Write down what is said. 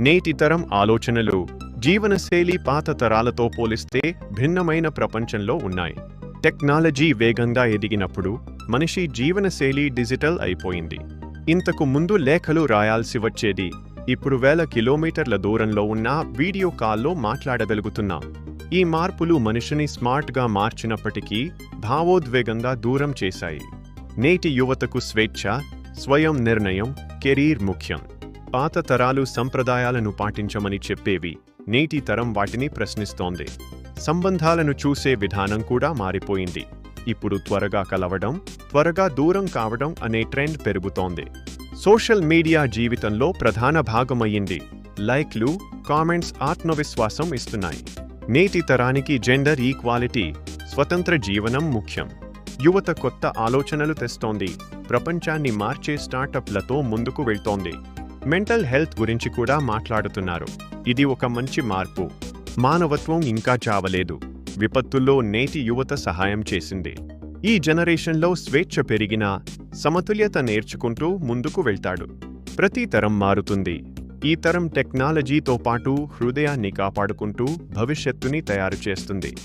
నేటి తరం ఆలోచనలు జీవనశైలి పాత తరాలతో పోలిస్తే భిన్నమైన ప్రపంచంలో ఉన్నాయి. టెక్నాలజీ వేగంగా ఎదిగినప్పుడు మనిషి జీవనశైలి డిజిటల్ అయిపోయింది. ఇంతకు ముందు లేఖలు రాయాల్సి వచ్చేది ఇప్పుడు వేల కిలోమీటర్ల దూరంలో ఉన్న వీడియో కాల్లో మాట్లాడగలుగుతున్నాం. ఈ మార్పులు మనిషిని స్మార్ట్గా మార్చినప్పటికీ భావోద్వేగంగా దూరం చేశాయి. నేటి యువతకు స్వేచ్ఛ స్వయం నిర్ణయం కెరీర్ ముఖ్యం. పాత తరాలు సంప్రదాయాలను పాటించమని చెప్పేవి. నేటి తరం వాటిని ప్రశ్నిస్తోంది. సంబంధాలను చూసే విధానం కూడా మారిపోయింది. ఇప్పుడు త్వరగా కలవడం త్వరగా దూరం కావడం అనే ట్రెండ్ పెరుగుతోంది. సోషల్ మీడియా జీవితంలో ప్రధాన భాగమయ్యింది. లైక్లు కామెంట్స్ ఆత్మవిశ్వాసం ఇస్తున్నాయి. నేటి తరానికి జెండర్ ఈక్వాలిటీ స్వతంత్ర జీవనం ముఖ్యం. యువత కొత్త ఆలోచనలు తెస్తోంది. ప్రపంచాన్ని మార్చే స్టార్టప్లతో ముందుకు వెళ్తోంది. మెంటల్ హెల్త్ గురించి కూడా మాట్లాడుతున్నారు. ఇది ఒక మంచి మార్పు. మానవత్వం ఇంకా చావలేదు. విపత్తుల్లో నేటి యువత సహాయం చేసింది. ఈ జనరేషన్లో స్వేచ్ఛ పెరిగినా సమతుల్యత నేర్చుకుంటూ ముందుకు వెళ్తాడు. ప్రతి తరం మారుతుంది. ఈ తరం టెక్నాలజీతో పాటు హృదయాన్ని కాపాడుకుంటూ భవిష్యత్తుని తయారు చేస్తుంది.